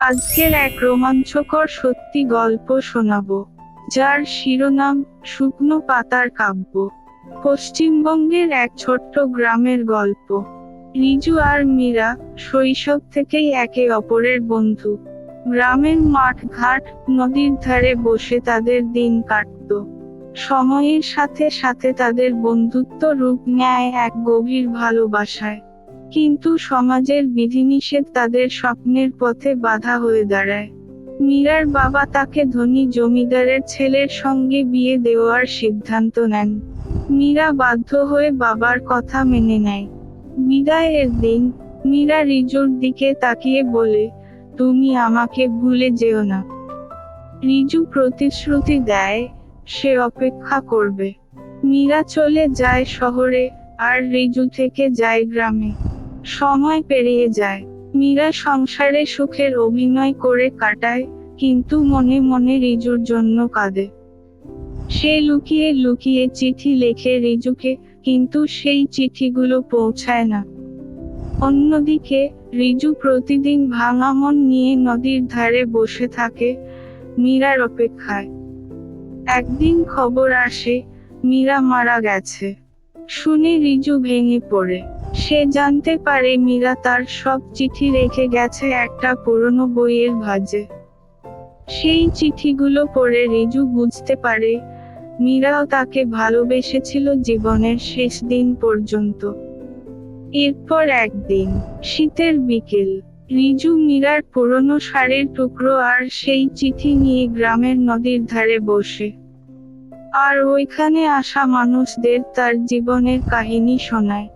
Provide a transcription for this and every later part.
আজকের এক রোমাঞ্চকর সত্যি গল্প শোনাবো, যার শিরোনাম শুকনো পাতার কাব্য। পশ্চিমবঙ্গের এক ছোট্ট গ্রামের গল্প। রিজু আর মীরা শৈশব থেকেই একে অপরের বন্ধু। গ্রামের মাঠ ঘাট নদীর ধারে বসে তাদের দিন কাটতো। সময়ের সাথে সাথে তাদের বন্ধুত্ব রূপ নেয় এক গভীর ভালোবাসায়। কিন্তু সমাজের বিধিনিষেধ তাদের স্বপ্নের পথে বাধা হয়ে দাঁড়ায়। মীরার বাবা তাকে ধনী জমিদারের ছেলের সঙ্গে বিয়ে দেওয়ার সিদ্ধান্ত নেন। মীরা বাধ্য হয়ে বাবার কথা মেনে নেয়। বিদায়ের দিন, মীরা রিজুর দিকে তাকিয়ে বলে, তুমি আমাকে ভুলে যেও না। রিজু প্রতিশ্রুতি দেয়, সে অপেক্ষা করবে। মীরা চলে যায় শহরে, আর রিজু থেকে যায় গ্রামে। সময় পেরিয়ে যায়। মীরা সংসারে সুখের অভিনয় করে কাটায়, কিন্তু মনে মনে রিজুর জন্য কাঁদে। সে লুকিয়ে লুকিয়ে চিঠি লেখে রিজুকে, কিন্তু সেই চিঠিগুলো পৌঁছায় না। অন্যদিকে, রিজু প্রতিদিন ভাঙা মন নিয়ে নদীর ধারে বসে থাকে মীরার অপেক্ষায়। একদিন খবর আসে, মীরা মারা গেছে। শুনে রিজু ভেঙে পড়ে। সে জানতে পারে মীরা তার সব চিঠি রেখে গেছে একটা পুরনো বইয়ের ভাজে। সেই চিঠিগুলো পড়ে রিজু বুঝতে পারে মীরাও তাকে ভালোবেসেছিল জীবনের শেষ দিন পর্যন্ত। এরপর একদিন, শীতের বিকেল, রিজু মীরার পুরনো শাড়ির টুকরো আর সেই চিঠি নিয়ে গ্রামের নদীর ধারে বসে। আর ওইখানে আসা মানুষদের তার জীবনের কাহিনী শোনায়।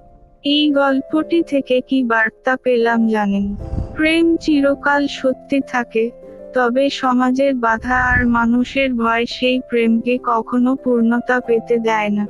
এই গল্পটি থেকে কি বার্তা পেলাম জানেন? প্রেম চিরকাল সত্যি থাকে, তবে সমাজের বাধা আর মানুষের ভয় সেই প্রেমকে কখনো পূর্ণতা পেতে দেয় না।